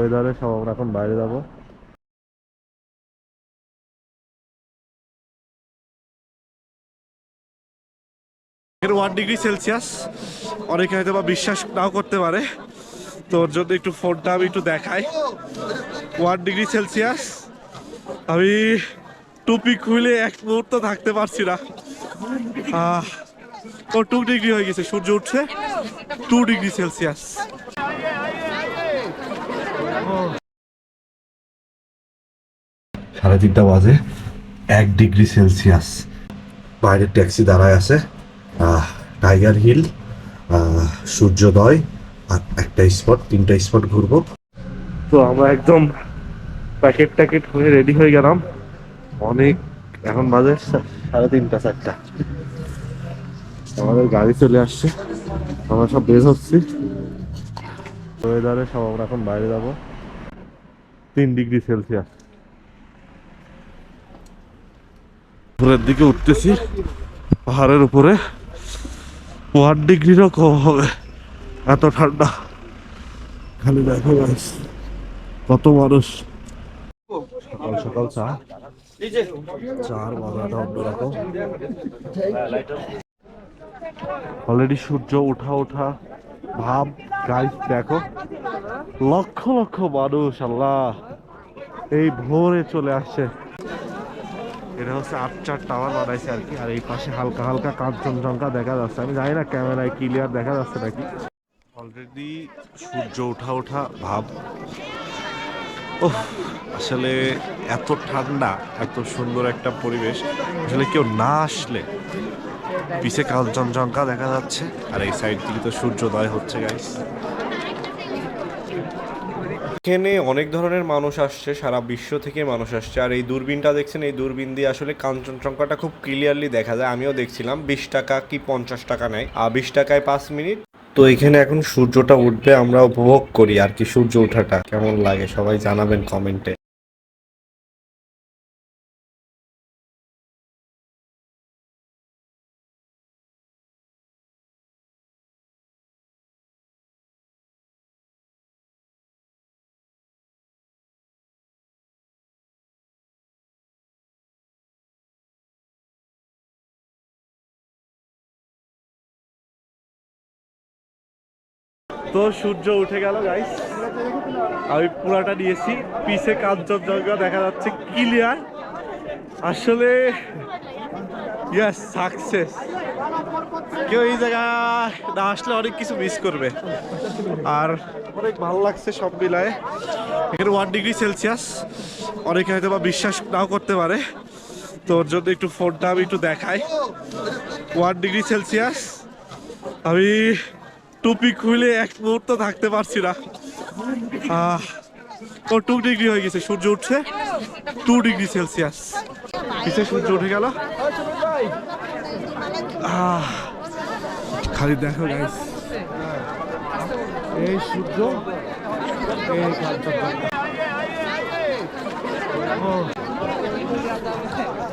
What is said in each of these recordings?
ওয়েদারে সব আমরা এখন বাইরে যাব। ওয়ান ডিগ্রি সেলসিয়াস অনেকে হয়তো বা বিশ্বাস নাও করতে পারে। তোর জন্য একটু ফোনটা আমি একটু দেখাই। ওয়ান ডিগ্রি সেলসিয়াস আমি টুপি খুলে এক মুহূর্ত থাকতে পারছি না। ও টু ডিগ্রি হয়ে গেছে। সূর্য উঠছে। টু ডিগ্রি সেলসিয়াস সাড়ে তিনটা বাজে, এক ডিগ্রি সেলসিয়াস। বাইরে ট্যাক্সি দাঁড়ায় আছে টাইগার হিল সূর্যোদয়, আর একটা স্পট, তিনটা স্পট ঘুরবো। তো আমরা একদম প্যাকেট ট্যাকেট হয়ে রেডি হয়ে গেলাম। অনেক, এখন বাজে সাড়ে তিনটা, চারটা। আমাদের গাড়ি চলে আসছে। আমরা সব বের হচ্ছি। ওয়েদারে সব আমরা এখন বাইরে যাব। তিন ডিগ্রি সেলসিয়াস। উপরের দিকে উঠতেছি, পাহাড়ের উপরে। ওয়ান ডিগ্রিরও কম হবে, এত ঠান্ডা। খালি দেখো কত মানুষ। সকাল সকাল চা। চার বাজাটা অন্যরকম। অলরেডি সূর্য ওঠা ওঠা ভাব গাইস দেখো। লক্ষ লক্ষ মানুষ, আল্লাহ। এই ভোরে চলে আসছে। এটা হচ্ছে আটচার টাওয়ার বানাইছে আর কি, আর এই পাশে হালকা হালকা কাঞ্চনজঙ্ঘা দেখা যাচ্ছে। আমি জানি না, ক্যামেরায় ক্লিয়ার দেখা যাচ্ছে নাকি? অলরেডি সূর্য ওঠা ওঠা ভাব। ও আসলে এত ঠান্ডা, এত সুন্দর একটা পরিবেশ। আসলে কেউ না আসলে পিছে কাঞ্চনজঙ্ঘা দেখা যাচ্ছে, আর এই সাইড দিকে তো সূর্যোদয় হচ্ছে গাইস এখানে অনেক ধরনের মানুষ আসছে, সারা বিশ্ব থেকে মানুষ আসছে। আর এই দূরবীনটা দেখছেন, এই দূরবীন দিয়ে আসলে কাঞ্চনজঙ্ঘাটা খুব ক্লিয়ারলি দেখা যায়। আমিও দেখছিলাম, বিশ টাকা কি পঞ্চাশ টাকা নেয়। আর বিশ টাকায় পাঁচ মিনিট। তো এখানে এখন সূর্যটা উঠবে, আমরা উপভোগ করি। আর কি সূর্য ওঠাটা কেমন লাগে সবাই জানাবেন কমেন্টে। তো সূর্য উঠে গেল গাইস আমি পুরাটা নিয়েছি পিছে কাঞ্চনজঙ্ঘা দেখা যাচ্ছে ক্লিয়ার আসলে ইয়াস সাকসেস কেউ এই জায়গা না আসলে অনেক কিছু মিস করবে। আর অনেক ভালো লাগছে সব মিলায়। এখানে ওয়ান ডিগ্রি সেলসিয়াস অনেকে হয়তো বা বিশ্বাস নাও করতে পারে। তোর জন্য একটু ফোনটা আমি একটু দেখাই। ওয়ান ডিগ্রি সেলসিয়াস আমি টুপি খুলে এক মুহূর্ত থাকতে পারছি না। আহ, ও টু ডিগ্রি হয়ে গেছে সূর্য উঠছে। Two degree Celsius. পিছে সূর্য উঠে গেল। খালি দেখো গাইস এই সূর্য এই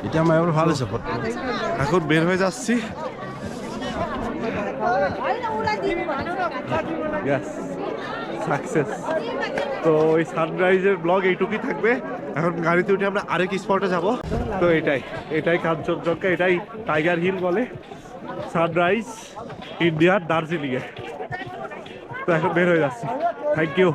এটা আমার ভালো সাপোর্ট এখন বের হয়ে যাচ্ছি। ইয়াস সাকসেস তো ওই সানরাইজের ব্লগ এইটুকুই থাকবে। এখন গাড়িতে উঠে আমরা আরেক স্পটে যাব। তো এটাই এটাই কাঞ্চনজঙ্ঘা, এটাই টাইগার হিল বলে। সানরাইজ ইন্ডিয়ার দার্জিলিংয়ে তো এখন বের হয়ে যাচ্ছি। Thank you